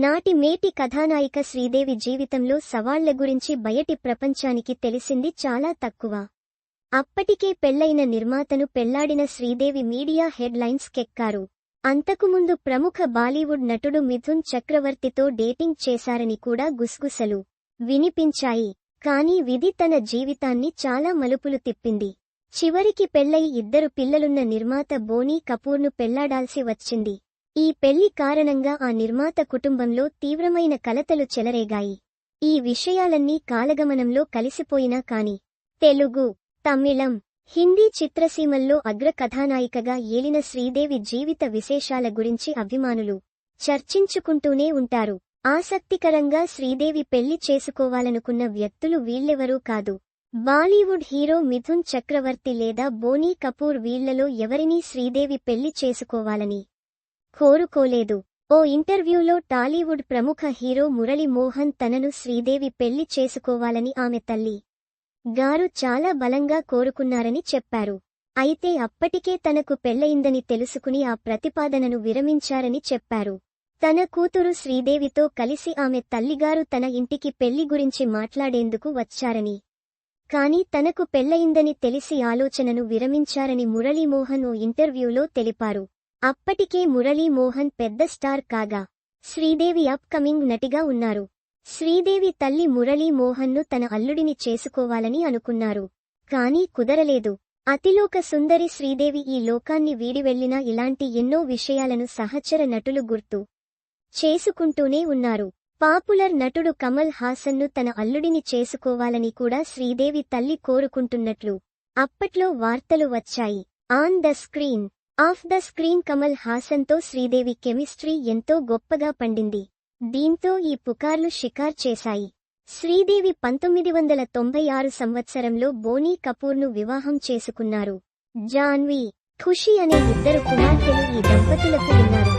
నాటి మేటి కథానాయిక శ్రీదేవి జీవితంలో సవాళ్ళ గురించి బయటి ప్రపంచానికి తెలిసింది చాలా తక్కువ. అప్పటికే పెళ్ళైన నిర్మాతను పెళ్ళాడిన శ్రీదేవి మీడియా హెడ్లైన్స్ కెక్కారు. అంతకుముందు ప్రముఖ బాలీవుడ్ నటుడు మిథున్ చక్రవర్తితో డేటింగ్ చేశారని కూడా గుసగుసలు వినిపించాయి. కానీ విధి తన జీవితాన్ని చాలా మలుపులు తిప్పింది. చివరికి పెళ్ళై ఇద్దరు పిల్లలున్న నిర్మాత బోనీ కపూర్ను పెళ్ళాడాల్సి వచ్చింది. ఈ పెళ్ళి కారణంగా ఆ నిర్మాత కుటుంబంలో తీవ్రమైన కలతలు చెలరేగాయి. ఈ విషయాలన్నీ కాలగమనంలో కలిసిపోయినా కాని తెలుగు తమిళం హిందీ చిత్రసీమల్లో అగ్ర కథానాయికగా ఏలిన శ్రీదేవి జీవిత విశేషాల గురించి అభిమానులు చర్చించుకుంటూనే ఉంటారు. ఆసక్తికరంగా శ్రీదేవి పెళ్ళి చేసుకోవాలనుకున్న వ్యక్తులు వీళ్ళెవరూ కాదు. బాలీవుడ్ హీరో మిథున్ చక్రవర్తి లేదా బోనీ కపూర్ వీళ్ళలో ఎవరినీ శ్రీదేవి పెళ్ళి చేసుకోవాలని కోరుకోలేదు. ఓ ఇంటర్వ్యూలో టాలీవుడ్ ప్రముఖ హీరో మురళి మోహన్ తనను శ్రీదేవి పెళ్ళి చేసుకోవాలని ఆమె తల్లి గారు చాలా బలంగా కోరుకున్నారని చెప్పారు. అయితే అప్పటికే తనకు పెళ్ళయిందని తెలుసుకుని ఆ ప్రతిపాదనను విరమించారని చెప్పారు. తన కూతురు శ్రీదేవితో కలిసి ఆమె తల్లిగారు తన ఇంటికి పెళ్ళి గురించి మాట్లాడేందుకు వచ్చారని. కాని తనకు పెళ్ళయిందని తెలిసి ఆలోచనను విరమించారని మురళీమోహన్ ఓ ఇంటర్వ్యూలో తెలిపారు. అప్పటికే మురళీమోహన్ పెద్ద స్టార్ కాగా శ్రీదేవి అప్ కమింగ్ నటిగా ఉన్నారు. శ్రీదేవి తల్లి మురళీమోహన్ను తన అల్లుడిని చేసుకోవాలని అనుకున్నారు. కానీ కుదరలేదు. అతిలోక సుందరి శ్రీదేవి ఈ లోకాన్ని వీడివెళ్ళినా ఇలాంటి ఎన్నో విషయాలను సహచర నటులు గుర్తు చేసుకుంటూనే ఉన్నారు. పాపులర్ నటుడు కమల్ హాసన్ను తన అల్లుడిని చేసుకోవాలని కూడా శ్రీదేవి తల్లి కోరుకుంటున్నట్లు అప్పట్లో వార్తలు వచ్చాయి. On the screen off the screen Kamal హాసన్తో Sridevi chemistry ఎంతో గొప్పగా పండింది. దీంతో ఈ పుకార్లు షికార్ చేశాయి. శ్రీదేవి పంతొమ్మిది వందల తొంభై ఆరు సంవత్సరంలో బోనీ కపూర్ను వివాహం చేసుకున్నారు. జాన్వీ ఖుషి అనే ఇద్దరు కుమార్తెలు ఈ దంపతులకు ఉన్నారు